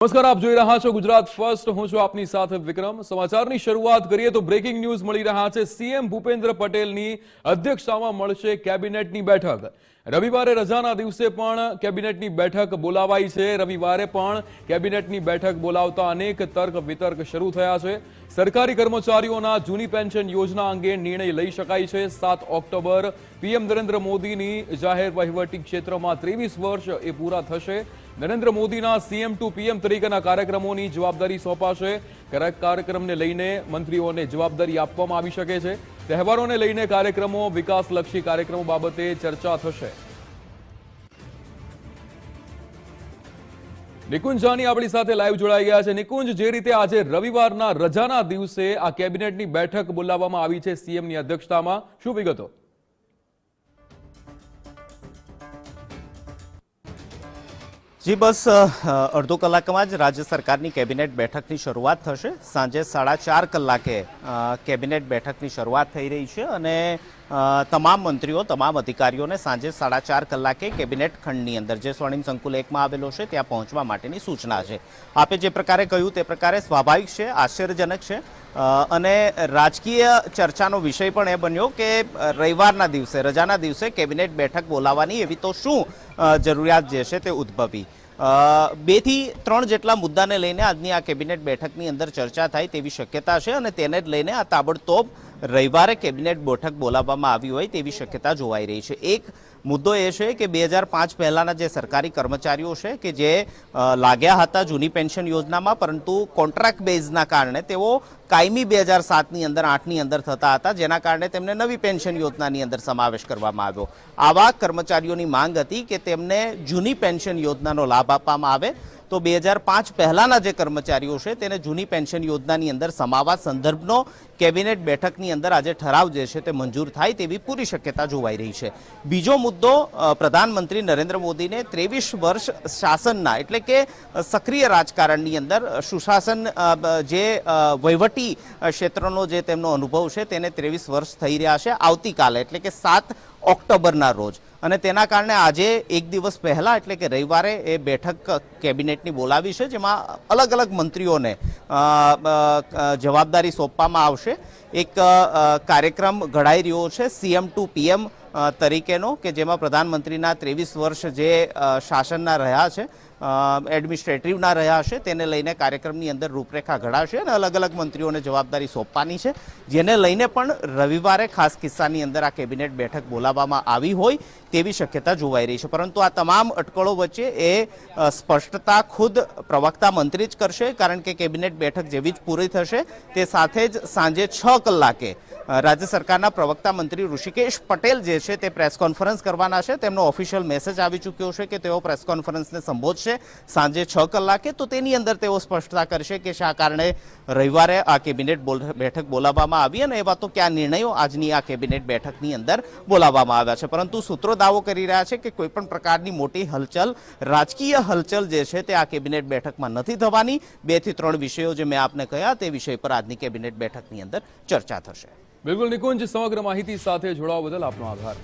નમસ્કાર, આપ જોઈ રહ્યા છો ગુજરાત ફર્સ્ટ. હું છું આપની સાથે વિક્રમ. સમાચારની શરૂઆત કરીએ તો બ્રેકિંગ ન્યૂઝ મળી રહ્યા છે. સીએમ ભૂપેન્દ્ર પટેલની અધ્યક્ષતામાં મળશે કેબિનેટની બેઠક. રવિવારે રજાના દિવસે પણ કેબિનેટની બેઠક બોલાવાઈ છે. રવિવારે પણ કેબિનેટની બેઠક બોલાવતા અનેક તર્ક વિતર્ક શરૂ થયા છે. સરકારી કર્મચારીઓના જૂની પેન્શન યોજના અંગે નિર્ણય લઈ શકાય છે. સાત ઓક્ટોબર પીએમ નરેન્દ્ર મોદીની જાહેર વહીવટી ક્ષેત્રમાં ત્રેવીસ વર્ષ એ પૂરા થશે. નરેન્દ્ર મોદીના સીએમ ટુ પીએમ તરીકેના કાર્યક્રમોની જવાબદારી સોંપાશે. કાર્યક્રમને લઈને મંત્રીઓને જવાબદારી આપવામાં આવી શકે છે. તહેવારોને લઈને કાર્યક્રમો વિકાસલક્ષી કાર્યક્રમો બાબતે ચર્ચા થશે. નિકુંજ જાની આપણી સાથે લાઈવ જોડાઈ ગયા છે. નિકુંજ, જે રીતે આજે રવિવારના રજાના દિવસે આ કેબિનેટની બેઠક બોલાવવામાં આવી છે સીએમની અધ્યક્ષતામાં, શું વિગતો? જી, બસ અડધો કલાકમાં જ રાજ્ય સરકારની કેબિનેટ બેઠકની શરૂઆત થશે. સાંજે સાડા ચાર કલાકે કેબિનેટ બેઠકની શરૂઆત થઈ રહી છે અને તમામ મંત્રીઓ, તમામ અધિકારીઓને સાંજે સાડા ચાર કલાકે કેબિનેટ ખંડની અંદર, જે સ્વર્ણિમ સંકુલ એકમાં આવેલો છે, ત્યાં પહોંચવા માટેની સૂચના છે. આપે જે પ્રકારે કહ્યું તે પ્રકારે સ્વાભાવિક છે, આશ્ચર્યજનક છે. અને રાજકીય ચર્ચાનો વિષય પણ એ બન્યો કે રવિવારના દિવસે, રજાના દિવસે કેબિનેટ બેઠક બોલાવવાની એવી તો શું જરૂરિયાત જે છે તે ઉદ્ભવી. બેથી ત્રણ જેટલા મુદ્દાને લઈને આજની આ કેબિનેટ બેઠકની અંદર ચર્ચા થાય તેવી શક્યતા છે અને તેને જ લઈને આ તાબડતોબ રવિવારે કેબિનેટ બેઠક બોલાવવામાં આવી હોય તેવી શક્યતા જોવાઈ રહી છે. એક મુદ્દો એ છે કે બે હજાર પાંચ પહેલાંના જે સરકારી કર્મચારીઓ છે કે જે લાગ્યા હતા જૂની પેન્શન યોજનામાં, પરંતુ કોન્ટ્રાક્ટ બેઝના કારણે તેઓ કાયમી બે હજાર સાતની અંદર, આઠની અંદર થતા હતા, જેના કારણે તેમને નવી પેન્શન યોજનાની અંદર સમાવેશ કરવામાં આવ્યો. આવા કર્મચારીઓની માંગ હતી કે તેમને જૂની પેન્શન યોજનાનો લાભ આપવામાં આવે. તો બે હજાર પાંચ પહેલાના જે કર્મચારીઓ છે, તેને જૂની પેન્શન યોજનાની અંદર સમાવા સંદર્ભનો કેબિનેટ બેઠકની અંદર આજે ઠરાવ જે છે તે મંજૂર થાય તેવી પૂરી શક્યતા જોવાઈ રહી છે. બીજો મુદ્દો પ્રધાનમંત્રી નરેન્દ્ર મોદીને ત્રેવીસ વર્ષ શાસનના એટલે કે સક્રિય રાજકારણની અંદર સુશાસન જે વહીવટી ક્ષેત્રનો જે તેમનો અનુભવ છે, તેને ત્રેવીસ વર્ષ થઈ રહ્યા છે. આવતીકાલે એટલે કે સાત ઓક્ટોબરના રોજ. અને તેના કારણે આજે એક દિવસ પહેલા, એટલે કે રવિવારે, એ બેઠક કેબિનેટની બોલાવી છે, જેમાં અલગ અલગ મંત્રીઓને જવાબદારી સોંપવામાં આવશે. એક કાર્યક્રમ ઘડાઈ રહ્યો છે, સીએમ ટુ પીએમ તરીકેનો કે જેમાં પ્રધાનમંત્રીના ત્રેવીસ વર્ષ જે શાસનના રહ્યા છે એડમિનિસ્ટ્રેટિવના રહ્યા છે, તેને લઈને કાર્યક્રમની અંદર રૂપરેખા ઘડાશે અને અલગ અલગ મંત્રીઓને જવાબદારી સોંપવાની છે. જેને લઈને પણ રવિવારે ખાસ કિસ્સાની અંદર આ કેબિનેટ બેઠક બોલાવવામાં આવી હોય તેવી શક્યતા જોવાઈ રહી છે. પરંતુ આ તમામ અટકળો વચ્ચે એ સ્પષ્ટતા ખુદ પ્રવક્તા મંત્રી જ કરશે, કારણ કે કેબિનેટ બેઠક જેવી જ પૂરી થશે. તે સાથે જ સાંજે છ કલાકે રાજ્ય સરકારના પ્રવક્તા મંત્રી ઋષિકેશ પટેલ જે છે તે પ્રેસ કોન્ફરન્સ કરવાના છે. તેમનો ઓફિશિયલ મેસેજ આવી ચૂક્યો છે કે તેઓ પ્રેસ કોન્ફરન્સને સંબોધશે સાંજે છ કલાકે. તો તેની અંદર તેઓ સ્પષ્ટતા કરશે કે શા કારણે રવિવારે આ કેબિનેટ બેઠક બોલાવવામાં આવી અને એવા તો કયા નિર્ણયો આજની આ કેબિનેટ બેઠકની અંદર બોલાવવામાં આવ્યા છે. પરંતુ સૂત્રો દાવો કરી રહ્યા છે કે કોઈપણ પ્રકારની મોટી હલચલ, રાજકીય હલચલ જે છે તે આ કેબિનેટ બેઠકમાં નથી થવાની. બેથી ત્રણ વિષયો જે મેં આપને કહ્યા તે વિષય પર આજની કેબિનેટ બેઠકની અંદર ચર્ચા થશે. બિલકુલ નિકુંજ સમગ્ર માહિતી સાથે જોડાવા બદલ આપનો આભાર.